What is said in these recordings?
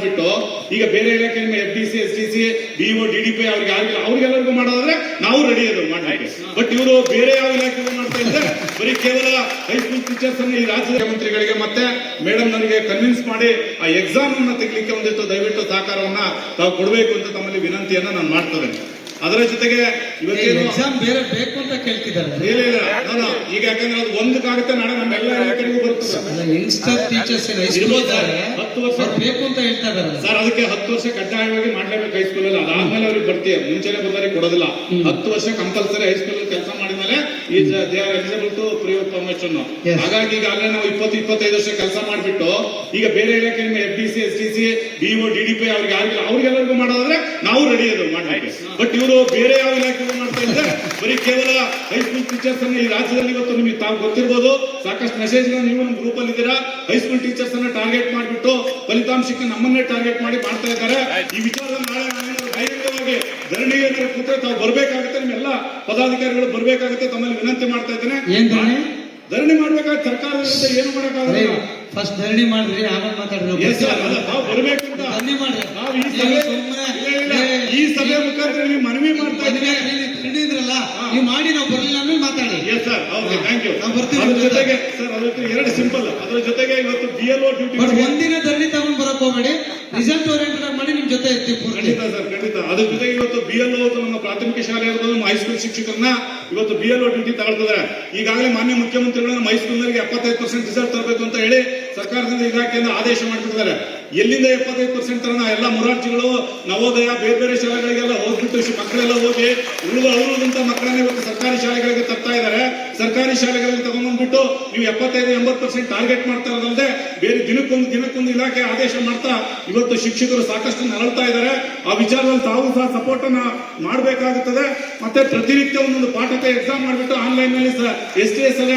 ಮಾಡ್ಬಿಟ್ಟು ಈಗ ಬೇರೆ ಇಲಾಖೆ ನಿಮ್ಮ F D C S T C B O D D P ಅವ್ರಿಗೆ ಆಗಿಲ್ಲ ಅವ್ರಿಗೆಲ್ಲರಿಗೂ ಮಾಡೋದಾದ್ರೆ ನಾವು ರೆಡಿ ಅದು ಮಾಡ್ಲಿಕ್ಕೆ. ಬಟ್ ಇವರು ಬೇರೆ ಯಾವ ಇಲಾಖೆಗೂ ಮಾಡ್ತಾ ಇದ್ದಾರೆ ಬರೀ ಕೇವಲ ಹೈಸ್ಕೂಲ್ ಟೀಚರ್ಸ್ ಅನ್ನು ಈ ರಾಜ್ಯದ ಮಂತ್ರಿಗಳಿಗೆ ಮತ್ತೆ ಮೇಡಮ್ ನನಗೆ ಕನ್ವಿನ್ಸ್ ಮಾಡಿ ಆ ಎಕ್ಸಾಮ್ ಅನ್ನ ತೆಗಿಲಿಕ್ಕೆ ಒಂದಿಷ್ಟು ದಯವಿಟ್ಟು ಸಹಕಾರವನ್ನ ತಾವು ಕೊಡಬೇಕು ಅಂತ ತಮ್ಮಲ್ಲಿ ವಿನಂತಿಯನ್ನ ನಾನು ಮಾಡ್ತೇನೆ ಅದರ ಜೊತೆಗೆ ಇವತ್ತೇನು ಎಕ್ಸಾಮ್ ಬೇರೆ ಬೇಕು ಅಂತ ಕೇಳ್ತಿದ್ದಾರೆ. ಇಲ್ಲ. ಇಲ್ಲ ನಾನು ಈಗ ಯಾಕಂದ್ರೆ ಅದು ಒಂದಕ್ಕಾಗುತ್ತೆ ನಾಳೆ ನಮ್ಮ ಎಲ್ಲ ಇಲಾಖೆಗೂ ಬರ್ತದೆ. ಯಂಗ್ಸ್ಟರ್ ಟೀಚರ್ಸ್ ಇರ್ಬೋದಾರೆ ಇರ್ಬೋದು ಹತ್ತು ವರ್ಷ ಬೇಕು ಅಂತ ಹೇಳ್ತಾ ಇದಾರೆ ಸರ್ ಅದಕ್ಕೆ ಹತ್ತು ವರ್ಷ ಕಡ್ಡಾಯವಾಗಿ ಮಾಡ್ಲೇಬೇಕು ಹೈಸ್ಕೂಲ್ ಅಲ್ಲಿ. ಅದಾದ್ಮೇಲೆ ಅವ್ರಿಗೆ ಬರ್ತೀಯ. ಮುಂಚೆನೆ ಬಂದವರಿಗೆ ಕೊಡೋದಿಲ್ಲ. ಹತ್ತು ವರ್ಷ ಕಂಪಲ್ಸರಿ ಹೈಸ್ಕೂಲ್ ಅಲ್ಲಿ ಕೆಲಸ ಮಾಡಿದ್ಮೇಲೆ ಈ they are eligible to free permission ಹಾಗಾಗಿ ಈಗ ಅಲ್ಲೇ ನಾವು ಇಪ್ಪತ್ತು ಇಪ್ಪತ್ತೈದು ವರ್ಷ ಕೆಲಸ ಮಾಡ್ಬಿಟ್ಟು ಈಗ ಬೇರೆ ಇಲಾಖೆ ನಿಮ್ಮ F D C S D C B O D D P ಅವ್ರಿಗೆ ಯಾರಿಗಿಲ್ಲ ಅವ್ರಿಗೆಲ್ಲರಿಗೂ ಮಾಡೋದಾದ್ರೆ ನಾವು ರೆಡಿ ಅದು ಮಾಡ್ಲಿಕ್ಕೆ. ಬಟ್ ಇವರು ಬೇರೆ ಯಾವ ಇಲಾಖೆಗಳು ಮಾಡ್ತಾ ಇದ್ದಾರೆ ಬರೀ ಕೇವಲ ಹೈಸ್ಕೂಲ್ ಟೀಚರ್ಸ್ ಅನ್ನ ಈ ರಾಜ್ಯದಲ್ಲಿ ಇವತ್ತು ನಿಮಗೆ ತಾವು ಗೊತ್ತಿರ್ಬೋದು. ಸಾಕಷ್ಟು ಮೆಸೇಜ್ ನೀವು ನಮ್ಮ ಗ್ರೂಪ್ ಅಲ್ಲಿ ಇದ್ದೀರಾ. ಹೈಸ್ಕೂಲ್ ಟೀಚರ್ಸ್ ಅನ್ನ ಟಾರ್ಗೆಟ್ ಮಾಡಿಬಿಟ್ಟು ಫಲಿತಾಂಶಕ್ಕೆ ನಮ್ಮನ್ನೇ ಟಾರ್ಗೆಟ್ ಮಾಡಿ ಮಾಡ್ತಾ ಇದ್ದಾರೆ. ಈ ವಿಚಾರದಲ್ಲಿ ನಾಳೆ ಬಹಿರಂಗವಾಗಿ ಧರಣಿಗೆ ಕೂತ್ರೆ ತಾವು ಬರ್ಬೇಕಾಗುತ್ತೆ. ನಿಮ್ಮೆಲ್ಲ ಪದಾಧಿಕಾರಿಗಳು ಬರ್ಬೇಕಾಗುತ್ತೆ. ತಮ್ಮಲ್ಲಿ ವಿನಂತಿ ಮಾಡ್ತಾ ಇದ್ದೇನೆ. ಏನ್ ಧರಣಿ? ಮಾಡ್ಬೇಕಾದ್ರೆ ಸರ್ಕಾರದ ವಿರುದ್ಧ ಏನು ಮಾಡಕ್ಕಾಗಲ್ಲ. ಫಸ್ಟ್ ಧರಣಿ ಮಾಡಿದ್ರಿ ಆಮೇಲೆ ಮಾತಾಡ್ರಿ. ನಾವು ಈ ನೀವು ಸಭೆ ಸುಮ್ನೆ ಇಲ್ಲ, ಈ ಸಭೆ ಮುಖಾಂತರ ನೀವು ಮನವಿ ಮಾಡ್ತಾ ಇದ್ದೀನಿ ಹಿಡಿದ್ರಲ್ಲ ನೀವು ಮಾಡಿ ನಾವು ಬರಲಿಲ್ಲ ಅಂದ್ರೆ ಮಾತಾಡಿ. Yes sir okay thank you ನಾವು ಬರ್ತೀವಿ ಅದ್ರ ಜೊತೆಗೆ ಸರ್ ಅದ್ರ ಜೊತೆ ಎರಡು ಸಿಂಪಲ್ ಅದ್ರ ಜೊತೆಗೆ ಇವತ್ತು B L O duty but ಒಂದಿನ ಧರಣಿ ತಗೊಂಡ್ ಬರಕ್ ಹೋಗ್ಬೇಡಿ. ರಿಸಲ್ಟ್ ಓರಿಯಂಟೆಡ್ ಮಾಡಿ ನಿಮ್ ಜೊತೆ ಇರ್ತೀವಿ ಖಂಡಿತ ಸರ್ ಖಂಡಿತ. ಜೊತೆಗೆ ಇವತ್ತು ಬಿ ಎಲ್ ನಮ್ಮ ಪ್ರಾಥಮಿಕ ಶಾಲೆ ನಮ್ಮ ಹೈಸ್ಕೂಲ್ ಶಿಕ್ಷಕರನ್ನ ಇವತ್ತು ಬಿ ಎಲ್ ಡ್ಯೂಟಿ ತಗೊಳ್ತಿದ್ದಾರೆ ಈಗಾಗಲೇ ಮಾನ್ಯ ಮುಖ್ಯಮಂತ್ರಿಗಳು ನಮ್ಮ ಹೈಸ್ಕೂಲ್ನವರಿಗೆ ಎಪ್ಪತ್ತೈದು ಪರ್ಸೆಂಟ್ ರಿಸಲ್ಟ್ ತರಬೇಕು ಅಂತ ಹೇಳಿ ಸರ್ಕಾರದಿಂದ ಇಲಾಖೆಯಿಂದ ಆದೇಶ ಮಾಡಿಬಿಟ್ಟಿದ್ದಾರೆ. ಎಲ್ಲಿಂದ ಎಪ್ಪತ್ತೈದು ಪರ್ಸೆಂಟ್ ತರ ಎಲ್ಲ ಮುರಾರ್ಜಿಗಳು, ನವೋದಯ, ಬೇರೆ ಬೇರೆ ಶಾಲೆಗಳಿಗೆಲ್ಲ ಹೋಗ್ಬಿಟ್ಟು ಮಕ್ಕಳೆಲ್ಲ ಹೋಗಿ ಉಳಿದ ಉಳಿದಂತ ಮಕ್ಕಳನ್ನ ಇವತ್ತು ಸರ್ಕಾರಿ ಶಾಲೆಗಳಿಗೆ ತರ್ತಾ ಇದ್ದಾರೆ. ಸರ್ಕಾರಿ ಶಾಲೆಗಳಲ್ಲಿ ತಗೊಂಡ್ಬಂದ್ಬಿಟ್ಟು ನೀವು ಎಪ್ಪತ್ತೈದು, ಎಂಬತ್ತು ಪರ್ಸೆಂಟ್ ಟಾರ್ಗೆಟ್ ಮಾಡ್ತಾ ಇರೋದಲ್ಲದೆ ಬೇರೆ ದಿನಕ್ಕೊಂದು ದಿನಕ್ಕೊಂದು ಇಲಾಖೆ ಆದೇಶ ಮಾಡ್ತಾ ಇವತ್ತು ಶಿಕ್ಷಕರು ಸಾಕಷ್ಟು ನರಳ್ತಾ ಇದ್ದಾರೆ. ಆ ವಿಚಾರದಲ್ಲಿ ತಾವು ಸಹ ಸಪೋರ್ಟ್ ಅನ್ನ ಮಾಡಬೇಕಾಗುತ್ತದೆ. ಮತ್ತೆ ಪ್ರತಿನಿತ್ಯ ಒಂದೊಂದು ಪಾಠಕ್ಕೆ ಎಕ್ಸಾಮ್ ಮಾಡಿಬಿಟ್ಟು ಆನ್ಲೈನ್ನಲ್ಲಿ ಎಸ್ ಟಿ ಎಸ್ ಅಲ್ಲಿ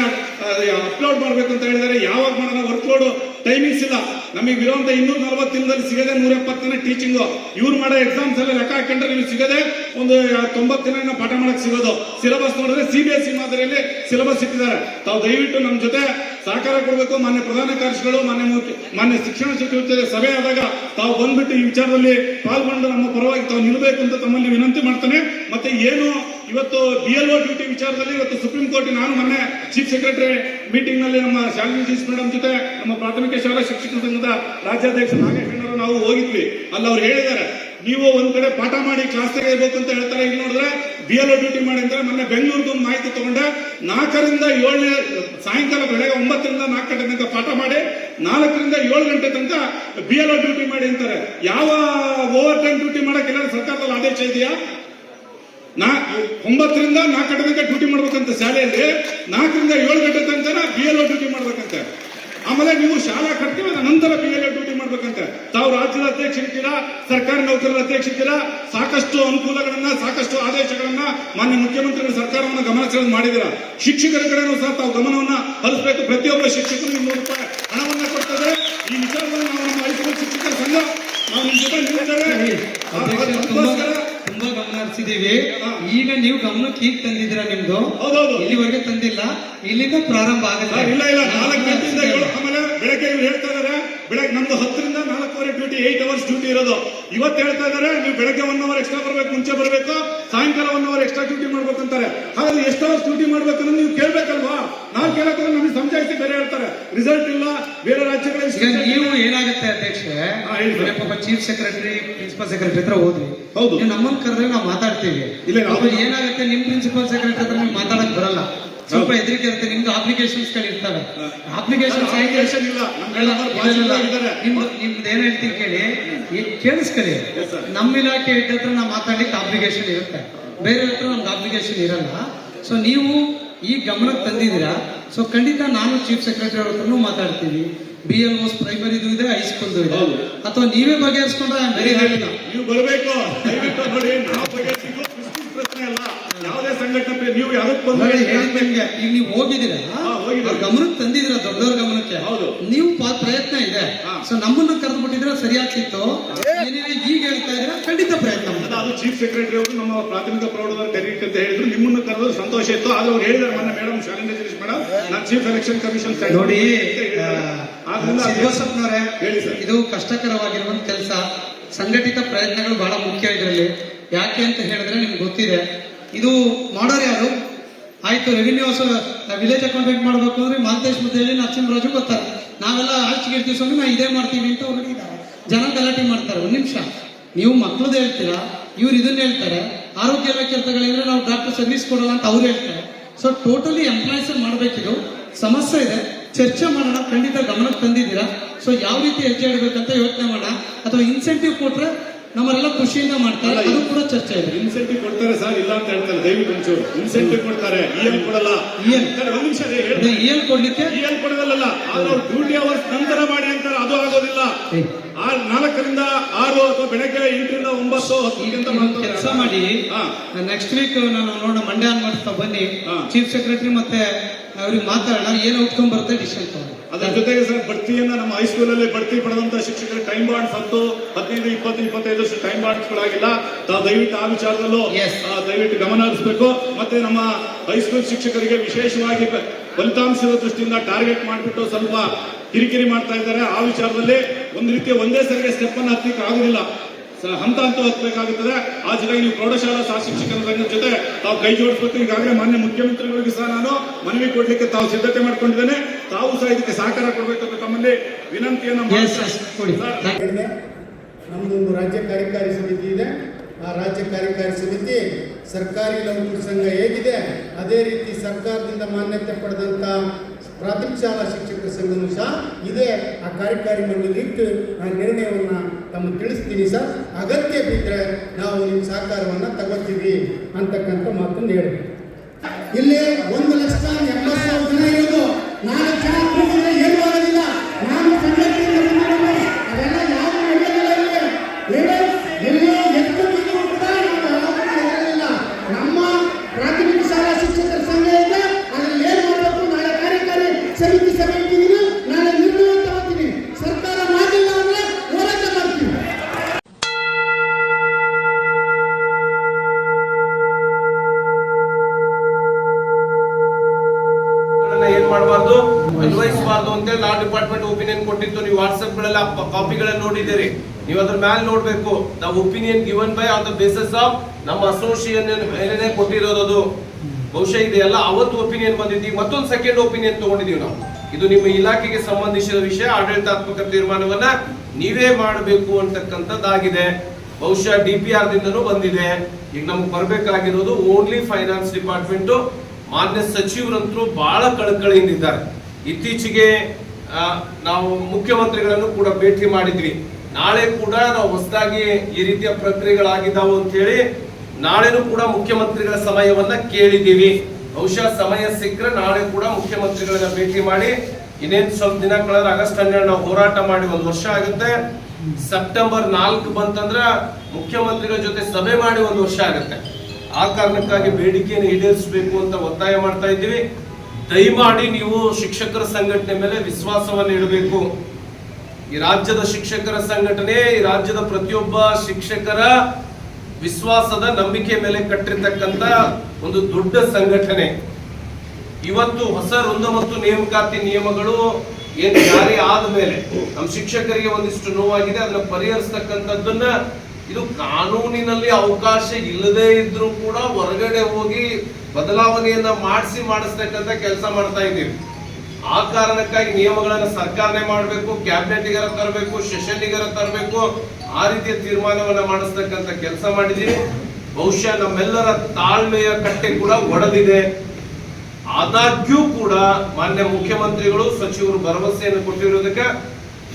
ಅಪ್ಲೋಡ್ ಮಾಡಬೇಕು ಅಂತ ಹೇಳಿದರೆ ಯಾವಾಗ ಮಾಡೋಣ ವರ್ಕ್ ಲೋಡ್ ಟೈಮಿಂಗ್ಸ್ ಇಲ್ಲ. ನಮಗೆ ಇರುವಂತ ಇನ್ನೂರ ನಲವತ್ತು ದಿನದಲ್ಲಿ ಸಿಗದೆ ನೂರ ಎಪ್ಪತ್ತನೇ ಟೀಚಿಂಗ್ ಇವ್ರು ಮಾಡೋ ಎಕ್ಸಾಮ್ಸ್ ಎಲ್ಲ ಲೆಕ್ಕ ಹಾಕೊಂಡ್ರೆ ನಿಮಗೆ ಸಿಗದೆ ಒಂದು ತೊಂಬತ್ತು ದಿನ ಪಾಠ ಮಾಡಕ್ ಸಿಗೋದು. ಸಿಲೆಬಸ್ ನೋಡಿದ್ರೆ ಸಿ ಬಿ ಎಸ್ ಸಿ ಮಾದರಿಯಲ್ಲಿ ಸಿಲೆಬಸ್ ಇಟ್ಟಿದ್ದಾರೆ. ತಾವು ದಯವಿಟ್ಟು ನಮ್ಮ ಜೊತೆ ಸಹಕಾರ ಕೊಡಬೇಕು, ಮಾನ್ಯ ಪ್ರಧಾನ ಕಾರ್ಯದರ್ಶಿಗಳು, ಮಾನ್ಯ ಮಾನ್ಯ ಶಿಕ್ಷಣ ಸಚಿವರ ಸಭೆ ಆದಾಗ ತಾವು ಬಂದ್ಬಿಟ್ಟು ಈ ವಿಚಾರದಲ್ಲಿ ಪಾಲ್ಗೊಂಡು ನಮ್ಮ ಪರವಾಗಿ ತಾವು ನಿಲ್ಲಬೇಕು ಅಂತ ತಮ್ಮಲ್ಲಿ ವಿನಂತಿ ಮಾಡ್ತಾನೆ. ಮತ್ತೆ ಏನು ಇವತ್ತು ಬಿ ಎಲ್ ಒ ಡ್ಯೂಟಿ ವಿಚಾರದಲ್ಲಿ ಇವತ್ತು ಸುಪ್ರೀಂ ಕೋರ್ಟ್ ನಾನು ಮೊನ್ನೆ ಚೀಫ್ ಸೆಕ್ರೆಟರಿ ಮೀಟಿಂಗ್ನಲ್ಲಿ ನಮ್ಮ ಶಾಲಿನಿ ಜೀಸ್ ಮೇಡಮ್ ಜೊತೆ ನಮ್ಮ ಪ್ರಾಥಮಿಕ ಶಾಲಾ ಶಿಕ್ಷಕ ಸಂಘದ ರಾಜ್ಯಾಧ್ಯಕ್ಷ ನಾಗೇಶ್ ನಾವು ಹೋಗಿದ್ವಿ. ಅಲ್ಲಿ ಅವ್ರು ಹೇಳಿದ್ದಾರೆ ನೀವು ಒಂದ್ ಕಡೆ ಪಾಠ ಮಾಡಿ ಕ್ಲಾಸ್ ತೆಗೆಯಬೇಕು ಅಂತ ಹೇಳ್ತಾರೆ. ಇಲ್ಲಿ ನೋಡಿದ್ರೆ ಬಿ ಎಲ್ ಡ್ಯೂಟಿ ಮಾಡಿ ಅಂತಾರೆ ಮೊನ್ನೆ ಬೆಂಗಳೂರಿಗೆ ಒಂದು ಮಾಹಿತಿ ತಗೊಂಡೆ. ನಾಲ್ಕರಿಂದ ಏಳನೇ, ಸಾಯಂಕಾಲ ಬೆಳಗ್ಗೆ ಒಂಬತ್ತರಿಂದ ನಾಲ್ಕು ಗಂಟೆ ತನಕ ಪಾಠ ಮಾಡಿ, ನಾಲ್ಕರಿಂದ ಏಳು ಗಂಟೆ ತನಕ ಬಿ ಎಲ್ ಡ್ಯೂಟಿ ಮಾಡಿ ಅಂತಾರೆ. ಯಾವ ಓವರ್ ಟೈಮ್ ಡ್ಯೂಟಿ ಮಾಡಕ್ಕೆ ಏನಾದ್ರು ಸರ್ಕಾರದಲ್ಲಿ ಆದೇಶ ಇದೆಯಾ? ನಾ, ಒಂಬತ್ತರಿಂದ ನಾಲ್ಕು ಗಂಟೆ ತನಕ ಡ್ಯೂಟಿ ಮಾಡ್ಬೇಕಂತ ಶಾಲೆಯಲ್ಲಿ. ನಾಲ್ಕರಿಂದ ಏಳು ಗಂಟೆ ತನಕ ಬಿ ಎಲ್ ಡ್ಯೂಟಿ ಮಾಡ್ಬೇಕಂತೆ. ಆಮೇಲೆ ನೀವು ಶಾಲಾ ಕಟ್ತೀವಿ ಅದ ನಂತರ ಬಿ ಎಲ್ ಡ್ಯೂಟಿ ಮಾಡ್ಬೇಕಂತೆ. ತಾವು ರಾಜ್ಯದ ಅಧ್ಯಕ್ಷರಿದ್ದೀರಾ ಸರ್ಕಾರಿ ನೌಕರರ ಅಧ್ಯಕ್ಷರಿದ್ದೀರಾ ಸಾಕಷ್ಟು ಅನುಕೂಲಗಳನ್ನ ಸಾಕಷ್ಟು ಆದೇಶಗಳನ್ನ ಮಾನ್ಯ ಮುಖ್ಯಮಂತ್ರಿಗಳ ಸರ್ಕಾರವನ್ನು ಗಮನ ಸೆಳೆದು ಮಾಡಿದಿರ ಶಿಕ್ಷಕರ ಕಡೆನೂ ಸಹ ತಾವು ಗಮನವನ್ನ ಹರಿಸಬೇಕು. ಪ್ರತಿಯೊಬ್ಬ ಶಿಕ್ಷಕರು ಇನ್ನೂರು ರೂಪಾಯಿ ಹಣವನ್ನ ಕೊಡ್ತಾರೆ ಈ ವಿಚಾರದಲ್ಲಿ ನಾವು ನಮ್ಮ ಹೈಸ್ಕೂಲ್ ಶಿಕ್ಷಕರ ಸಂಘ ನಾವು ನಿಮ್ಮ ಜೊತೆ ನಿಲ್ತೇವೆ ಆ- ಅಧ್ಯಕ್ಷರೇ, ತುಂಬಾ ಅದಕ್ಕೋಸ್ಕರ ತುಂಬಾ ಗಮನ ಹರಿಸಿದೀವಿ ಈಗ ನೀವು ಗಮನಕ್ಕೆ ಈಗ ತಂದಿದ್ರ ನಿಮ್ದು? ಹೌದೌದು. ಇಲ್ಲಿವರೆಗೆ ತಂದಿಲ್ಲ. ಇಲ್ಲಿಂದ ಪ್ರಾರಂಭ ಆಗುತ್ತೆ. ಇಲ್ಲ ಇಲ್ಲ. ನಾಲ್ಕು ಗಂಟೆಯಿಂದ ಏಳು ಆಮೇಲೆ ಬೆಳಗ್ಗೆ ಇವ್ರು ಹೇಳ್ತಾ ಇದಾರೆ ಬೆಳಗ್ಗೆ ನಮ್ದು ಹತ್ತರಿಂದ ನಾಲ್ಕೂವರೆ ಡ್ಯೂಟಿ ಏಟ್ ಅವರ್ಸ್ ಡ್ಯೂಟಿ ಇರೋದು. ಇವತ್ತು ಹೇಳ್ತಾ ಇದಾರೆ ನೀವು ಬೆಳಗ್ಗೆ ಒನ್ ಅವರ್ ಎಕ್ಸ್ಟ್ರಾ ಬರಬೇಕು ಮುಂಚೆ ಬರಬೇಕು ಸಾಯಂಕಾಲ ಒನ್ ಅವರ್ ಎಕ್ಸ್ಟ್ರಾ ಡ್ಯೂಟಿ ಮಾಡ್ಬೇಕಂತಾರೆ. ಹಾಗಾದ್ರೆ ಎಷ್ಟು ಅವರ್ಸ್ ಡ್ಯೂಟಿ ಮಾಡ್ಬೇಕು ಅನ್ನೋದು ನೀವು ಕೇಳ್ಬೇಕಲ್ವಾ? ನಾವು ಕೇಳಕ್ಕೆ ನಮಗೆ ಸಂಜಾಯಿಸಿ ಬೇರೆ ಹೇಳ್ತಾರೆ. ರಿಸಲ್ಟ್ ಇಲ್ಲ ಬೇರೆ ರಾಜ್ಯಗಳಲ್ಲಿ ನೀವು ಏನಾಗುತ್ತೆ ಪಾಪ ಚೀಫ್ ಸೆಕ್ರೆಟರಿ ಪ್ರಿನ್ಸಿಪಲ್ ಸೆಕ್ರೆಟರಿ ಹತ್ರ ಹೋದ್ರಿ ಹೌದು. ನಮ್ಮನ್ನ ಕರೆದ್ರೆ ನಾವು ಮಾತಾಡ್ತೀವಿ. ಇಲ್ಲ, ಇಲ್ಲ, ಏನಾಗುತ್ತೆ? ನಿಮ್ ಪ್ರಿನ್ಸಿಪಲ್ ಸೆಕ್ರೆಟರಿ ಹತ್ರ ನೀವು ಮಾತಾಡಕ್ ಬರಲ್ಲ. ಸ್ವಲ್ಪ ಹೆದರಿಕೆ ಇರುತ್ತೆ. ನಿಮ್ದು ಅಪ್ಲಿಕೇಶನ್ಸ್ಗಳು ಇರ್ತವೆ. ಅಪ್ಲಿಕೇಶನ್. ನಿಮ್ದು ನಿಮ್ದು ಏನ್ ಹೇಳ್ತೀನಿ ಕೇಳಿ? ಕೇಳಿಸ್ಕೊಳ್ಳಿ. ನಮ್ಮ ಇಲಾಖೆ ಹತ್ರ ನಾವು ಮಾತಾಡ್ಲಿಕ್ಕೆ ಅಪ್ಲಿಕೇಶನ್ ಇರುತ್ತೆ. ಬೇರೆ ಹತ್ರ ನಮ್ಗೆ ಅಪ್ಲಿಕೇಶನ್ ಇರಲ್ಲ. ಸೊ ನೀವು ಈ ಗಮನಕ್ಕೆ ತಂದಿದ್ದೀರಾ? ಸೊ ಖಂಡಿತ ನಾನು ಚೀಫ್ ಸೆಕ್ರೆಟರಿ ಅವ್ರ ಹತ್ರನೂ ಮಾತಾಡ್ತೀನಿ. ಬಿ ಎಲ್ ಓಸ್ ಪ್ರೈಮರಿದು ಇದೆ ಹೈಸ್ಕೂಲ್ದು ಇದೆ. ಅಥವಾ ನೀವೇ ಬಗೆಹರಿಸ್ಕೊಂಡ್ರೆ ವೆರಿ ಹ್ಯಾಪಿ ನೀವು ಬರಬೇಕು ದಯವಿಟ್ಟು ನೋಡಿ ನಾವು ಬಗೆಹರಿಸಿದ್ದು ಕ್ರಿಸ್ಮಸ್ ಪ್ರಶ್ನೆ ಅಲ್ಲ ಸಂಘಟನೆ ನೀವು ಯಾವತ್ತು ಬಂದ್ರೆ ನಿಮ್ಗೆ ಈಗ ನೀವು ಹೋಗಿದ್ದೀರಾ? ಗಮನ ತಂದಿದ್ರ ಅವ್ರ ಗಮನಕ್ಕೆ ತಂದಿದ್ದೀರಾ ದೊಡ್ಡವ್ರ ಗಮನಕ್ಕೆ? ಹೌದು. ನೀವು ಪ್ರಯತ್ನ ಇದೆ. ಸೊ ನಮ್ಮನ್ನ ಕರೆದು ಬಿಟ್ಟಿದ್ರೆ ಸರಿಯಾಗ್ತಿತ್ತು ಈಗ ಹೇಳ್ತಾ ಇದ್ರೆ ಖಂಡಿತ ಪ್ರಯತ್ನ ಅದು ಚೀಫ್ ಸೆಕ್ರೆಟರಿ ಅವರು ನಮ್ಮ ಪ್ರಾಥಮಿಕ ಪ್ರೌಢದವರು ಕರೀಕ್ ಅಂತ ಹೇಳಿದ್ರು. ನಿಮ್ಮನ್ನು ಕರೆದು ಸಂತೋಷ ಇತ್ತು. ಆದ್ರೆ ಅವ್ರು ಹೇಳಿದಾರೆ ಮೊನ್ನೆ ಮೇಡಮ್ ಶಾಲಿನಿ ಜಗದೀಶ್ ಮೇಡಮ್ ನಾನು ಚೀಫ್ ಎಲೆಕ್ಷನ್ ಕಮಿಷನ್ ನೋಡಿ ಸರ್. ಇದು ಕಷ್ಟಕರವಾಗಿರುವಂತ ಕೆಲಸ. ಸಂಘಟಿತ ಪ್ರಯತ್ನಗಳು ಬಹಳ ಮುಖ್ಯ ಇದರಲ್ಲಿ. ಯಾಕೆ ಅಂತ ಹೇಳಿದ್ರೆ ನಿಮ್ಗೆ ಗೊತ್ತಿದೆ. ಇದು ಮಾಡೋರು ಯಾರು? ಆಯ್ತು ರೆವಿನ್ಯೂ ವಿಲೇಜ್ ಅಕೌಂಟೆಂಟ್ ಮಾಡ್ಬೇಕು ಅಂದ್ರೆ ಮಾಲ್ತೇಶ್ ಹೇಳಿ ನರಸಿಂಹರಾಜು ಬರ್ತಾರೆ. ನಾವೆಲ್ಲ ಆಚೆಗೆ ಇರ್ತೀವಿ ಸ್ವಾಮಿ, ನಾವು ಇದೇ ಮಾಡ್ತೀವಿ ಅಂತ ಹೇಳಿದ್ದಾರೆ. ಜನ ಗಲಾಟೆ ಮಾಡ್ತಾರೆ. ಒಂದ್ ನಿಮಿಷ. ನೀವು ಮಕ್ಳದ್ದು ಹೇಳ್ತೀರಾ? ಇವ್ರು ಇದನ್ನ ಹೇಳ್ತಾರೆ. ಆರೋಗ್ಯ ಇಲಾಖೆ ನಾವು ಡಾಕ್ಟರ್ ಸರ್ವಿಸ್ ಕೊಡೋಣ ಅಂತ ಅವ್ರು ಹೇಳ್ತಾರೆ. ಸೊ ಟೋಟಲಿ ಎಂಪ್ಲಾಯ್ಸ್ ಮಾಡಬೇಕಿದು ಸಮಸ್ಯೆ ಇದೆ. ಚರ್ಚೆ ಮಾಡೋಣ. ಖಂಡಿತ ಗಮನಕ್ಕೆ ತಂದಿದ್ದೀರಾ? ಸೊ ಯಾವ ರೀತಿ ಹೆಜ್ಜೆ ಇಡಬೇಕಂತ ಯೋಚನೆ ಮಾಡೋಣ. ಅಥವಾ ಇನ್ಸೆಂಟಿವ್ ಕೊಟ್ರೆ ನಮ್ಮರೆಲ್ಲ ಖುಷಿಯಿಂದ ಮಾಡ್ತಾರೆ. ಅದು ಕೂಡ ಚರ್ಚೆ ಇದೆ. ಇನ್ಸೆಂಟಿವ್ ಕೊಡ್ತಾರೆ ಸರ್ ಇಲ್ಲ ಅಂತ ಹೇಳ್ತಾರೆ. ದಯವಿಟ್ಟು ಒಂಚೂರು. ಇನ್ಸೆಂಟಿವ್ ಕೊಡ್ತಾರೆ. ಇಎಲ್ ಕೊಡಲ್ಲ. ಇಎಲ್ ಸರ್, ಒಂದು ನಿಮಿಷ ಹೇಳಿ ಇಎಲ್ EL ಕೊಡ್ಲಿಕ್ಕೆ? ಇಎಲ್ ಎಲ್ ಕೊಡೋದಲ್ಲ ಆದ್ರೆ ಅವ್ರು ಡ್ಯೂಟಿ ಅವರ್ಸ್ ನಂತರ ಮಾಡಿ ಅಂತಾರೆ. ಅದು ಆಗೋದಿಲ್ಲ. ಆ ನಾಲ್ಕರಿಂದ ಆರು ಅಥವಾ ಬೆಳಗ್ಗೆ ಎಂಟರಿಂದ ಒಂಬತ್ತು ಕೆಲಸ ಮಾಡಿ. ನೆಕ್ಸ್ಟ್ ವೀಕ್ ನಾನು ನೋಡೋಣ. ಮಂಡ್ಯ ಮಾಡ್ತಾ ಬನ್ನಿ. ಚೀಫ್ ಸೆಕ್ರೆಟರಿ ಮತ್ತೆ ಅವ್ರಿಗೆ ಮಾತಾಡೋಣ. ಏನು ಉತ್ಕೊಂಡ್ ಬರುತ್ತೆ ಡಿಸಿಷನ್ ಅದರ ಜೊತೆಗೆ ಸರ್ ಬಡ್ತಿಯನ್ನ ನಮ್ಮ ಹೈಸ್ಕೂಲಲ್ಲಿ ಬಡ್ತಿ ಪಡೆದಂತ ಶಿಕ್ಷಕರ ಟೈಮ್ ಬಾಂಡ್ಸ್ ಹತ್ತು ಹದಿನೈದು ಇಪ್ಪತ್ತು ಇಪ್ಪತ್ತೈದು ವರ್ಷ ಟೈಮ್ ಬಾಂಡ್ಸ್ ಗಳಾಗಿಲ್ಲ. ದಯವಿಟ್ಟು ಆ ವಿಚಾರದಲ್ಲೂ ದಯವಿಟ್ಟು ಗಮನ ಹರಿಸಬೇಕು. ಮತ್ತೆ ನಮ್ಮ ಹೈಸ್ಕೂಲ್ ಶಿಕ್ಷಕರಿಗೆ ವಿಶೇಷವಾಗಿ ಫಲಿತಾಂಶದ ದೃಷ್ಟಿಯಿಂದ ಟಾರ್ಗೆಟ್ ಮಾಡಿಬಿಟ್ಟು ಸ್ವಲ್ಪ ಕಿರಿಕಿರಿ ಮಾಡ್ತಾ ಇದ್ದಾರೆ. ಆ ವಿಚಾರದಲ್ಲಿ ಒಂದು ರೀತಿಯ ಒಂದೇ ಸರಿಗೆ ಸ್ಟೆಪ್ ಅನ್ನು ಹತ್ತಲಿಕ್ಕೆ ಆಗುದಿಲ್ಲ. ಹಂತ ಹಂತ ಹತ್ತಬೇಕಾಗುತ್ತದೆ ಆ ಜೊತೆಗೆ ನೀವು ಪ್ರೌಢಶಾಲಾ ಸಹ ಶಿಕ್ಷಕರ ರಂಗದ ಜೊತೆ ತಾವು ಕೈ ಜೋಡಿಸಬೇಕು. ಈಗಾಗಲೇ ಮಾನ್ಯ ಮುಖ್ಯಮಂತ್ರಿಗಳಿಗೆ ಸಹ ನಾನು ಮನವಿ ಕೊಡ್ಲಿಕ್ಕೆ ತಾವು ಸಿದ್ಧತೆ ಮಾಡ್ಕೊಂಡಿದ್ದೇನೆ. ತಾವು ಸಹ ಇದಕ್ಕೆ ಸಹಕಾರ ಕೊಡಬೇಕಂತ ತಮ್ಮಲ್ಲಿ ವಿನಂತಿಯನ್ನು ನಮ್ಮದೊಂದು ರಾಜ್ಯ ಕಾರ್ಯಕಾರಿ ಸಮಿತಿ ಇದೆ. ಆ ರಾಜ್ಯ ಕಾರ್ಯಕಾರಿ ಸಮಿತಿ ಸರ್ಕಾರಿ ನೌಕರ ಸಂಘ ಹೇಗಿದೆ. ಅದೇ ರೀತಿ ಸರ್ಕಾರದಿಂದ ಮಾನ್ಯತೆ ಪಡೆದಂತ ಪ್ರಾಥಮಿಕ ಶಾಲಾ ಶಿಕ್ಷಕರ ಸಂಘನೂ ಸಹ ಇದೆ. ಆ ಕಾರ್ಯಕಾರಿ ಮಂಡಳಿ ಇಟ್ಟು ಆ ನಿರ್ಣಯವನ್ನು ತಮ್ಮ ತಿಳಿಸ್ತೀನಿ ಸರ್. ಅಗತ್ಯ ಬಿದ್ದರೆ ನಾವು ನಿಮ್ಮ ಸಹಕಾರವನ್ನು ತಗೋತೀವಿ ಅಂತಕ್ಕಂಥ ಮಾತನ್ನು ಹೇಳಿ ಇಲ್ಲಿ ಒಂದು ಲಕ್ಷ ಎಂಬತ್ತು ಸಾವಿರ ಜನ ಇರೋದು ನಾಲ್ಕು ಲಾ ಡಿಪಾರ್ಟ್ಮೆಂಟ್ ಒಪಿನಿಯನ್ ಕೊಟ್ಟಿತ್ತು. ನೀವು ವಾಟ್ಸ್ಆಪ್ಗಳಲ್ಲಿ ಕಾಪಿಗಳನ್ನು ನೋಡಿದ್ದೀರಿ. ನೀವು ಅದ್ರ ಮೇಲೆ ನೋಡಬೇಕು. The opinion given by on the basis of ನಮ್ಮ ಅಸೋಸಿಯೇಷನ್ ಏನೇನೇ ಕೊಟ್ಟಿರೋದು ಬಹುಶಃ ಇದೆಯಲ್ಲ, ಅವತ್ತು ಒಪಿನಿಯನ್ ಬಂದಿದ್ದೀವಿ ಮತ್ತೊಂದು ಸೆಕೆಂಡ್ ಒಪಿನಿಯನ್ ತಗೊಂಡಿದೀವಿ ನಾವು. ಇದು ನಿಮ್ಮ ಇಲಾಖೆಗೆ ಸಂಬಂಧಿಸಿದ ವಿಷಯ, ಆಡಳಿತಾತ್ಮಕ ತೀರ್ಮಾನವನ್ನ ನೀವೇ ಮಾಡಬೇಕು ಅಂತಕ್ಕಂಥದ್ದಾಗಿದೆ. ಬಹುಶಃ ಡಿ ಪಿ ಆರ್ ದಿಂದನೂ ಬಂದಿದೆ. ಈಗ ನಮ್ಗೆ ಬರಬೇಕಾಗಿರೋದು ಓನ್ಲಿ ಫೈನಾನ್ಸ್ ಡಿಪಾರ್ಟ್ಮೆಂಟ್ ಮಾನ್ಯ ಸಚಿವರಂತರೂ ಬಹಳ ಕಳಕಳಿಯಿಂದಿದ್ದಾರೆ ಇತ್ತೀಚೆಗೆ ನಾವು ಮುಖ್ಯಮಂತ್ರಿಗಳನ್ನು ಕೂಡ ಭೇಟಿ ಮಾಡಿದ್ವಿ. ನಾಳೆ ಕೂಡ ನಾವು ಹೊಸದಾಗಿ ಈ ರೀತಿಯ ಪ್ರಕ್ರಿಯೆಗಳಾಗಿದ್ದಾವೆ ಅಂತ ಹೇಳಿ ನಾಳೆನೂ ಕೂಡ ಮುಖ್ಯಮಂತ್ರಿಗಳ ಸಮಯವನ್ನ ಕೇಳಿದ್ದೀವಿ. ಬಹುಶಃ ಸಮಯ ಸಿಕ್ಕರೆ ನಾಳೆ ಕೂಡ ಮುಖ್ಯಮಂತ್ರಿಗಳನ್ನ ಭೇಟಿ ಮಾಡಿ ಇನ್ನೇನ್ ಸ್ವಲ್ಪ ದಿನ ಆಗಸ್ಟ್ ಹನ್ನೆರಡು ನಾವು ಹೋರಾಟ ಮಾಡಿ ಒಂದು ವರ್ಷ ಆಗುತ್ತೆ. ಸೆಪ್ಟೆಂಬರ್ ನಾಲ್ಕು ಬಂತಂದ್ರ ಮುಖ್ಯಮಂತ್ರಿಗಳ ಜೊತೆ ಸಭೆ ಮಾಡಿ ಒಂದು ವರ್ಷ ಆಗುತ್ತೆ. ಆ ಕಾರಣಕ್ಕಾಗಿ ಬೇಡಿಕೆಯನ್ನು ಈಡೇರಿಸಬೇಕು ಅಂತ ಒತ್ತಾಯ ಮಾಡ್ತಾ ಇದ್ದೀವಿ. ದಯಮಾಡಿ ನೀವು ಶಿಕ್ಷಕರ ಸಂಘಟನೆ ಮೇಲೆ ವಿಶ್ವಾಸವನ್ನು ಇಡಬೇಕು. ಈ ರಾಜ್ಯದ ಶಿಕ್ಷಕರ ಸಂಘಟನೆ, ಈ ರಾಜ್ಯದ ಪ್ರತಿಯೊಬ್ಬ ಶಿಕ್ಷಕರ ವಿಶ್ವಾಸದ ನಂಬಿಕೆ ಮೇಲೆ ಕಟ್ಟಿರ್ತಕ್ಕಂತ ಒಂದು ದೊಡ್ಡ ಸಂಘಟನೆ. ಇವತ್ತು ಹೊಸ ವೃಂದ ಮತ್ತು ನೇಮಕಾತಿ ನಿಯಮಗಳು ಏನು ಜಾರಿ ಆದ ಮೇಲೆ ನಮ್ಮ ಶಿಕ್ಷಕರಿಗೆ ಒಂದಿಷ್ಟು ನೋವಾಗಿದೆ, ಅದನ್ನ ಪರಿಹರಿಸ್ತಕ್ಕಂಥದ್ದನ್ನ ಇದು ಕಾನೂನಿನಲ್ಲಿ ಅವಕಾಶ ಇಲ್ಲದೆ ಇದ್ರೂ ಕೂಡ ಹೊರಗಡೆ ಹೋಗಿ ಬದಲಾವಣೆಯನ್ನ ಮಾಡಿಸಿ ಮಾಡಿಸ್ತಕ್ಕಂಥ ಕೆಲಸ ಮಾಡ್ತಾ ಇದ್ದೀವಿ. ಆ ಕಾರಣಕ್ಕಾಗಿ ನಿಯಮಗಳನ್ನ ಸರ್ಕಾರನೇ ಮಾಡಬೇಕು ಕ್ಯಾಬಿನೆಟ್ಗಾರ ತರಬೇಕು ಸೆಷನ್ನಿಗಾರ ತರಬೇಕು, ಆ ರೀತಿಯ ತೀರ್ಮಾನವನ್ನ ಮಾಡಿಸ್ತಕ್ಕಂಥ ಕೆಲಸ ಮಾಡಿದೀವಿ. ಬಹುಶಃ ನಮ್ಮೆಲ್ಲರ ತಾಳ್ಮೆಯ ಕಟ್ಟೆ ಕೂಡ ಒಡೆದಿದೆ. ಆದಾಗ್ಯೂ ಕೂಡ ಮಾನ್ಯ ಮುಖ್ಯಮಂತ್ರಿಗಳು ಸಚಿವರು ಭರವಸೆಯನ್ನು ಕೊಟ್ಟಿರೋದಕ್ಕೆ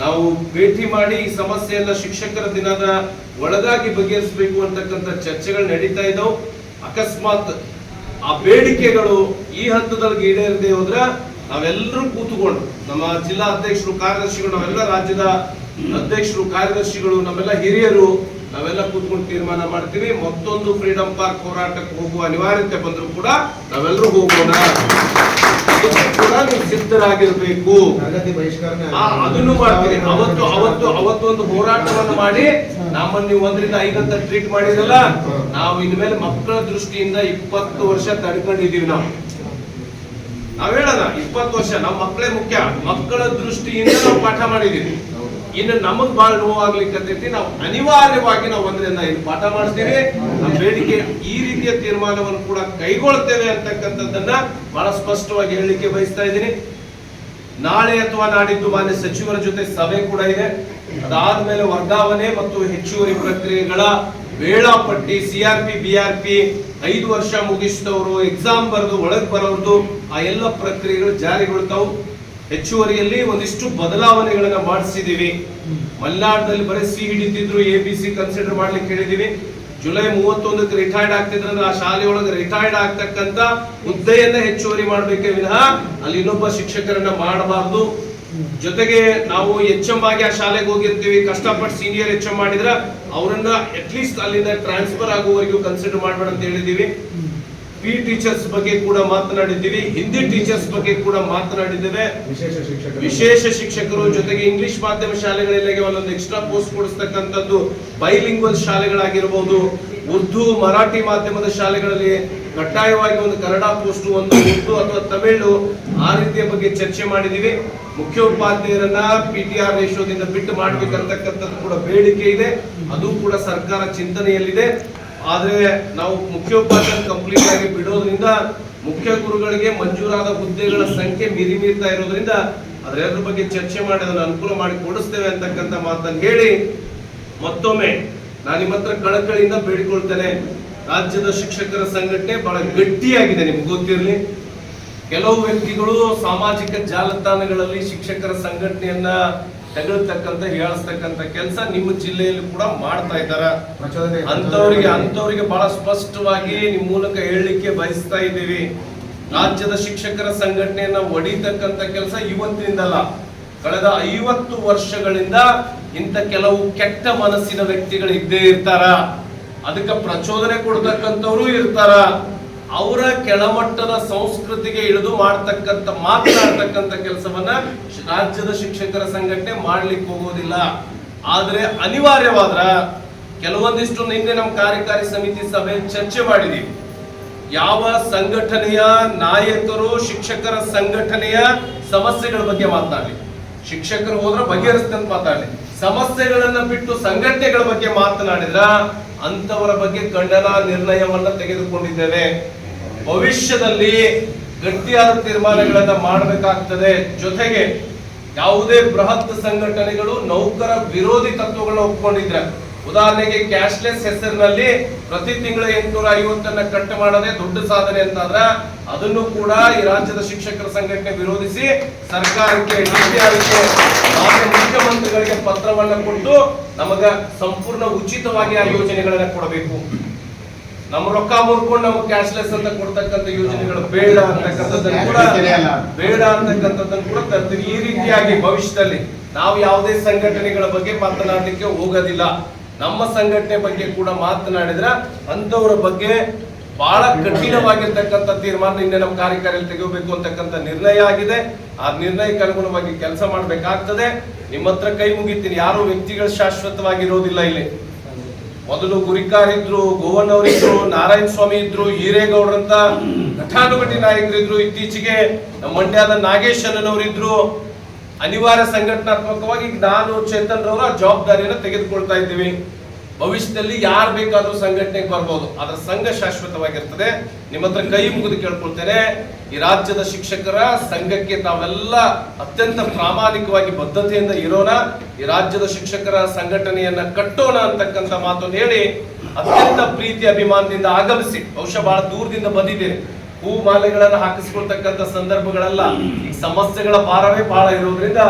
ನಾವು ಭೇಟಿ ಮಾಡಿ ಈ ಸಮಸ್ಯೆಯನ್ನ ಶಿಕ್ಷಕರ ದಿನದ ಒಳಗಾಗಿ ಬಗೆಹರಿಸಬೇಕು ಅಂತಕ್ಕಂಥ ಚರ್ಚೆಗಳು ನಡೀತಾ ಇದ್ದವು. ಅಕಸ್ಮಾತ್ ಆ ಬೇಡಿಕೆಗಳು ಈ ಹಂತದಲ್ಲಿ ಈಡೇರದೆ ಹೋದ್ರ ನಾವೆಲ್ಲರೂ ಕೂತುಕೊಂಡು, ನಮ್ಮ ಜಿಲ್ಲಾ ಅಧ್ಯಕ್ಷರು, ಕಾರ್ಯದರ್ಶಿಗಳು, ನಾವೆಲ್ಲ ರಾಜ್ಯದ ಅಧ್ಯಕ್ಷರು, ಕಾರ್ಯದರ್ಶಿಗಳು, ನಮ್ಮೆಲ್ಲ ಹಿರಿಯರು, ನಾವೆಲ್ಲ ಕೂತ್ಕೊಂಡು ತೀರ್ಮಾನ ಮಾಡ್ತೀವಿ. ಮತ್ತೊಂದು ಫ್ರೀಡಂ ಪಾರ್ಕ್ ಹೋರಾಟಕ್ಕೆ ಹೋಗುವ ಅನಿವಾರ್ಯತೆ ಬಂದರೂ ಕೂಡ ನಾವೆಲ್ಲರೂ ಹೋಗೋಣ. ನೀವು ಸಿದ್ಧರಾಗಿರ್ಬೇಕು. ಅದನ್ನು ಮಾಡ್ತೀರಿ. ಅವತ್ತು ಅವತ್ತು ಅವತ್ತು ಒಂದು ಹೋರಾಟವನ್ನು ಮಾಡಿ ನಮ್ಮನ್ನು ನೀವು ಒಂದರಿಂದ ಐದಂತ ಟ್ರೀಟ್ ಮಾಡಿದಲ್ಲ ನಾವು ಇನ್ಮೇಲೆ ಮಕ್ಕಳ ದೃಷ್ಟಿಯಿಂದ ಇಪ್ಪತ್ತು ವರ್ಷ ತಡ್ಕೊಂಡಿದೀವಿ ನಾವು. ನಾವ್ ಹೇಳೋಣ ಇಪ್ಪತ್ತು ವರ್ಷ ನಮ್ಮ ಮಕ್ಕಳೇ ಮುಖ್ಯ. ಮಕ್ಕಳ ದೃಷ್ಟಿಯಿಂದ ನಾವು ಪಾಠ ಮಾಡಿದೀವಿ. ಇನ್ನು ನಮಗ್ ಬಹಳ ನೋವಾಗ್ಲಿಕ್ಕತ್ತೈತಿ ನಾವು ಅನಿವಾರ್ಯವಾಗಿ ನಾವು ಒಂದರಿಂದ ಇಲ್ಲಿ ಪಾಠ ಮಾಡ್ತೇವೆ ನಮ್ಮ ಬೇಡಿಕೆ ಈ ರೀತಿಯ ತೀರ್ಮಾನವನ್ನು ಕೂಡ ಕೈಗೊಳ್ತೇವೆ ಅಂತಕ್ಕಂಥದ್ದನ್ನ ಬಹಳ ಸ್ಪಷ್ಟವಾಗಿ ಹೇಳಲಿಕ್ಕೆ ಬಯಸ್ತಾ ಇದ್ದೀನಿ. ನಾಳೆ ಅಥವಾ ನಾಡಿದ್ದು ಮಾನ್ಯ ಸಚಿವರ ಜೊತೆ ಸಭೆ ಕೂಡ ಇದೆ. ಅದಾದ್ಮೇಲೆ ವರ್ಗಾವಣೆ ಮತ್ತು ಹೆಚ್ಚುವರಿ ಪ್ರಕ್ರಿಯೆಗಳ ವೇಳಾಪಟ್ಟಿ ಸಿಆರ್ಪಿ ಬಿಆರ್ಪಿ ಐದು ವರ್ಷ ಮುಗಿಸಿದವರು ಎಕ್ಸಾಮ್ ಬರೆದು ಒಳಗೆ ಬರೋದು ಆ ಎಲ್ಲ ಪ್ರಕ್ರಿಯೆಗಳು ಜಾರಿಗೊಳ್ತಾವು. ಹೆಚ್ಚುವರಿಯಲ್ಲಿ ಒಂದಿಷ್ಟು ಬದಲಾವಣೆಗಳನ್ನ ಮಾಡಿಸಿದೀವಿ. ಮಲೆನಾಡಿನಲ್ಲಿ ಬರೀ ಸಿ ಹಿಡಿತಿದ್ರು ಎ ಬಿ ಸಿ ಕನ್ಸಿಡರ್ ಮಾಡ್ಲಿಕ್ಕೆ ಹೇಳಿದೀವಿ ಜುಲೈ ಮೂವತ್ತೊಂದಕ್ಕೆ ರಿಟೈರ್ಡ್ ಆಗ್ತಿದ್ರಂದ್ರೆ ಆ ಶಾಲೆಯೊಳಗೆ ರಿಟೈರ್ಡ್ ಆಗ್ತಕ್ಕಂತ ಹುದ್ದೆಯನ್ನ ಹೆಚ್ಚುವರಿ ಮಾಡ್ಬೇಕೇ ವಿನಃ ಅಲ್ಲಿ ಇನ್ನೊಬ್ಬ ಶಿಕ್ಷಕರನ್ನ ಮಾಡಬಾರ್ದು. ಜೊತೆಗೆ ನಾವು ಎಚ್ ಎಂ ಆಗಿ ಆ ಶಾಲೆಗೆ ಹೋಗಿರ್ತೀವಿ. ಕಷ್ಟಪಟ್ಟು ಸೀನಿಯರ್ ಎಚ್ ಎಂ ಮಾಡಿದ್ರ ಅವರನ್ನ ಅಟ್ಲೀಸ್ಟ್ ಅಲ್ಲಿಂದ ಟ್ರಾನ್ಸ್ಫರ್ ಆಗುವವರೆಗೂ ಕನ್ಸಿಡರ್ ಮಾಡ್ಬೇಡ ಅಂತ ಹೇಳಿದೀವಿ. ಪಿ ಟೀಚರ್ಸ್ ಬಗ್ಗೆ ಕೂಡ ಮಾತನಾಡಿದ್ದೀವಿ ಹಿಂದಿ ಟೀಚರ್ಸ್ ಬಗ್ಗೆ ಕೂಡ ಮಾತನಾಡಿದ್ದೇವೆ. ವಿಶೇಷ ಶಿಕ್ಷಕರು. ವಿಶೇಷ ಶಿಕ್ಷಕರು ಜೊತೆಗೆ ಇಂಗ್ಲಿಷ್ ಮಾಧ್ಯಮ ಶಾಲೆಗಳಿಗೆ ಒಂದೊಂದು ಎಕ್ಸ್ಟ್ರಾ ಪೋಸ್ಟ್ ಕೊಡಿಸ್ತಕ್ಕಂಥದ್ದು ಬೈಲಿಂಗ್ವಲ್ ಶಾಲೆಗಳಾಗಿರ್ಬೋದು. ಉರ್ದು ಮರಾಠಿ ಮಾಧ್ಯಮದ ಶಾಲೆಗಳಲ್ಲಿ ಕಡ್ಡಾಯವಾಗಿ ಒಂದು ಕನ್ನಡ ಪೋಸ್ಟ್ ಒಂದು ಉರ್ದು ಅಥವಾ ತಮಿಳು ಆ ರೀತಿಯ ಬಗ್ಗೆ ಚರ್ಚೆ ಮಾಡಿದೀವಿ ಮುಖ್ಯೋಪಾಧ್ಯಾಯರನ್ನ ಪಿ ಟಿ ಆರ್ ರೇಷೋದಿಂದ ಬಿಟ್ಟು ಮಾಡ್ಬೇಕಂತಕ್ಕಂಥದ್ದು ಕೂಡ ಬೇಡಿಕೆ ಇದೆ. ಅದು ಕೂಡ ಸರ್ಕಾರ ಚಿಂತನೆಯಲ್ಲಿದೆ. ಆದ್ರೆ ನಾವು ಮುಖ್ಯೋಪಾಧ್ಯಾಯ ಕಂಪ್ಲೀಟ್ ಆಗಿ ಬಿಡೋದ್ರಿಂದ ಮುಖ್ಯ ಗುರುಗಳಿಗೆ ಮಂಜೂರಾದ ಹುದ್ದೆಗಳ ಸಂಖ್ಯೆ ಮೀರಿ ಮೀರ್ತಾ ಇರೋದ್ರಿಂದ ಅದರ ಬಗ್ಗೆ ಚರ್ಚೆ ಮಾಡಿ ಅದನ್ನು ಅನುಕೂಲ ಮಾಡಿ ಕೊಡಿಸ್ತೇವೆ ಅಂತಕ್ಕಂಥ ಮಾತನ್ನು ಹೇಳಿ ಮತ್ತೊಮ್ಮೆ ನಾನು ನಿಮ್ಮ ಹತ್ರ ಕಳಕಳಿಯಿಂದ ಬೇಡಿಕೊಳ್ತೇನೆ. ರಾಜ್ಯದ ಶಿಕ್ಷಕರ ಸಂಘಟನೆ ಬಹಳ ಗಟ್ಟಿಯಾಗಿದೆ ನಿಮ್ಗೆ ಗೊತ್ತಿರಲಿ. ಕೆಲವು ವ್ಯಕ್ತಿಗಳು ಸಾಮಾಜಿಕ ಜಾಲತಾಣಗಳಲ್ಲಿ ಶಿಕ್ಷಕರ ಸಂಘಟನೆಯನ್ನ ತೆಗೆಳ್ತಕ್ಕಂತ ಹೇಳಿಸ್ತಕ್ಕಂತ ಕೆಲಸ ನಿಮ್ಮ ಜಿಲ್ಲೆಯಲ್ಲಿ ಕೂಡ ಮಾಡ್ತಾ ಇದ್ದಾರ. ಅಂತವರಿಗೆ ಅಂತವರಿಗೆ ಬಹಳ ಸ್ಪಷ್ಟವಾಗಿ ನಿಮ್ ಮೂಲಕ ಹೇಳಲಿಕ್ಕೆ ಬಯಸ್ತಾ ಇದ್ದೀವಿ. ರಾಜ್ಯದ ಶಿಕ್ಷಕರ ಸಂಘಟನೆಯನ್ನ ಒಡಿತಕ್ಕಂತ ಕೆಲಸ ಇವತ್ತಿನಿಂದಲ್ಲ ಕಳೆದ ಐವತ್ತು ವರ್ಷಗಳಿಂದ ಇಂಥ ಕೆಲವು ಕೆಟ್ಟ ಮನಸ್ಸಿನ ವ್ಯಕ್ತಿಗಳು ಇದ್ದೇ ಇರ್ತಾರ. ಅದಕ್ಕೆ ಪ್ರಚೋದನೆ ಕೊಡ್ತಕ್ಕಂಥವ್ರು ಇರ್ತಾರ. ಅವರ ಕೆಳಮಟ್ಟದ ಸಂಸ್ಕೃತಿಗೆ ಇಳಿದು ಮಾಡ್ತಕ್ಕಂಥ, ಮಾತನಾಡ್ತಕ್ಕಂಥ ಕೆಲಸವನ್ನ ರಾಜ್ಯದ ಶಿಕ್ಷಕರ ಸಂಘಟನೆ ಮಾಡ್ಲಿಕ್ಕೆ ಹೋಗೋದಿಲ್ಲ. ಆದ್ರೆ ಅನಿವಾರ್ಯವಾದ್ರ ಕೆಲವೊಂದಿಷ್ಟು ನಿನ್ನೆ ನಮ್ಮ ಕಾರ್ಯಕಾರಿ ಸಮಿತಿ ಸಭೆ ಚರ್ಚೆ ಮಾಡಿದೀವಿ. ಯಾವ ಸಂಘಟನೆಯ ನಾಯಕರು, ಶಿಕ್ಷಕರ ಸಂಘಟನೆಯ ಸಮಸ್ಯೆಗಳ ಬಗ್ಗೆ ಮಾತನಾಡಲಿ. ಶಿಕ್ಷಕರು ಹೋದ್ರೆ ಬಗೆಹರಿಸ್ತಂತ ಮಾತಾಡಲಿ ಸಮಸ್ಯೆಗಳನ್ನ ಬಿಟ್ಟು ಸಂಘಟನೆಗಳ ಬಗ್ಗೆ ಮಾತನಾಡಿದ್ರ ಅಂತವರ ಬಗ್ಗೆ ಖಂಡನ ನಿರ್ಣಯವನ್ನ ತೆಗೆದುಕೊಂಡಿದ್ದೇವೆ. ಭವಿಷ್ಯದಲ್ಲಿ ಗಟ್ಟಿಯಾದ ತೀರ್ಮಾನಗಳನ್ನ ಮಾಡಬೇಕಾಗ್ತದೆ. ಜೊತೆಗೆ ಯಾವುದೇ ಬೃಹತ್ ಸಂಘಟನೆಗಳು ನೌಕರ ವಿರೋಧಿ ತತ್ವಗಳನ್ನ ಒಪ್ಕೊಂಡಿದ್ರೆ, ಉದಾಹರಣೆಗೆ ಕ್ಯಾಶ್ಲೆಸ್ ಹೆಸರಿನಲ್ಲಿ ಪ್ರತಿ ತಿಂಗಳ ಎಂಟುನೂರ ಐವತ್ತನ್ನ ಕಟ್ ಮಾಡದೆ ದೊಡ್ಡ ಸಾಧನೆ ಅಂತಂದ್ರೆ, ಅದನ್ನು ಕೂಡ ಈ ರಾಜ್ಯದ ಶಿಕ್ಷಕರ ಸಂಘಟನೆ ವಿರೋಧಿಸಿ ಸರ್ಕಾರಕ್ಕೆ ಮುಖ್ಯಮಂತ್ರಿಗಳಿಗೆ ಪತ್ರವನ್ನ ಕೊಟ್ಟು ನಮಗ ಸಂಪೂರ್ಣ ಉಚಿತವಾಗಿ ಆ ಯೋಜನೆಗಳನ್ನ ಕೊಡಬೇಕು. ನಮ್ಮ ರೊಕ್ಕ ಮುರ್ಕೊಂಡು ನಮ್ಗೆ ಕ್ಯಾಶ್ಲೆಸ್ ಅಂತ ಕೊಡ್ತಕ್ಕಂಥ ಯೋಜನೆಗಳು ಬೇಡ ಅಂತಕ್ಕಂಥದ್ದನ್ನು ಕೂಡ ಬೇಡ ಅಂತಕ್ಕಂಥದ್ದನ್ನು ಕೂಡ ತರ್ತೀವಿ ಈ ರೀತಿಯಾಗಿ ಭವಿಷ್ಯದಲ್ಲಿ ನಾವು ಯಾವುದೇ ಸಂಘಟನೆಗಳ ಬಗ್ಗೆ ಮಾತನಾಡಲಿಕ್ಕೆ ಹೋಗೋದಿಲ್ಲ. ನಮ್ಮ ಸಂಘಟನೆ ಬಗ್ಗೆ ಕೂಡ ಮಾತನಾಡಿದ್ರ ಅಂತವರ ಬಗ್ಗೆ ಬಹಳ ಕಠಿಣವಾಗಿರ್ತಕ್ಕಂಥ ತೀರ್ಮಾನ ನಿನ್ನೆ ನಮ್ಮ ಕಾರ್ಯಕಾರಿ ತೆಗೆಯಬೇಕು ಅಂತಕ್ಕಂಥ ನಿರ್ಣಯ ಆಗಿದೆ. ಆ ನಿರ್ಣಯಕ್ಕೆ ಅನುಗುಣವಾಗಿ ಕೆಲಸ ಮಾಡಬೇಕಾಗ್ತದೆ. ನಿಮ್ಮ ಹತ್ರ ಕೈ ಮುಗಿತೀನಿ. ಯಾರು ವ್ಯಕ್ತಿಗಳು ಶಾಶ್ವತವಾಗಿರೋದಿಲ್ಲ ಇಲ್ಲಿ. ಮೊದಲು ಗುರಿಕಾರ್ ಇದ್ರು ಗೋವನ್ ಅವರಿದ್ರು ನಾರಾಯಣ ಸ್ವಾಮಿ ಇದ್ರು ಅಂತ ಘಟಾನುಘಟಿ ನಾಯಕರಿದ್ರು. ಇತ್ತೀಚೆಗೆ ನಮ್ಮ ಮಂಡ್ಯದ ನಾಗೇಶ್ ಇದ್ದರು ಅನಿವಾರ್ಯ ಸಂಘಟನಾತ್ಮಕವಾಗಿ ನಾನು ಚೇತನ್ ರವರ ಜವಾಬ್ದಾರಿಯನ್ನು ತೆಗೆದುಕೊಳ್ತಾ ಇದ್ದೀವಿ. ಭವಿಷ್ಯದಲ್ಲಿ ಯಾರು ಬೇಕಾದ್ರೂ ಸಂಘಟನೆಗೆ ಬರ್ಬೋದು. ಅದರ ಸಂಘ ಶಾಶ್ವತವಾಗಿರ್ತದೆ. ನಿಮ್ಮ ಹತ್ರ ಕೈ ಮುಗಿದು ಕೇಳ್ಕೊಳ್ತೇನೆ. ಈ ರಾಜ್ಯದ ಶಿಕ್ಷಕರ ಸಂಘಕ್ಕೆ ತಾವೆಲ್ಲ ಅತ್ಯಂತ ಪ್ರಾಮಾಣಿಕವಾಗಿ ಬದ್ಧತೆಯಿಂದ ಇರೋಣ, ಈ ರಾಜ್ಯದ ಶಿಕ್ಷಕರ ಸಂಘಟನೆಯನ್ನ ಕಟ್ಟೋಣ ಅಂತಕ್ಕಂಥ ಮಾತನ್ನು ಹೇಳಿ ಅತ್ಯಂತ ಪ್ರೀತಿ ಅಭಿಮಾನದಿಂದ ಆಗಮಿಸಿ, ಬಹುಶಃ ಬಹಳ ದೂರದಿಂದ ಬಂದಿದ್ದೇನೆ ಹೂ ಮಾಲೆಗಳನ್ನು ಹಾಕಿಸ್ಕೊಳ್ತಕ್ಕಂಥ ಸಂದರ್ಭಗಳೆಲ್ಲ, ಈ ಸಮಸ್ಯೆಗಳ ಭಾರವೇ ಬಹಳ ಇರೋದ್ರಿಂದ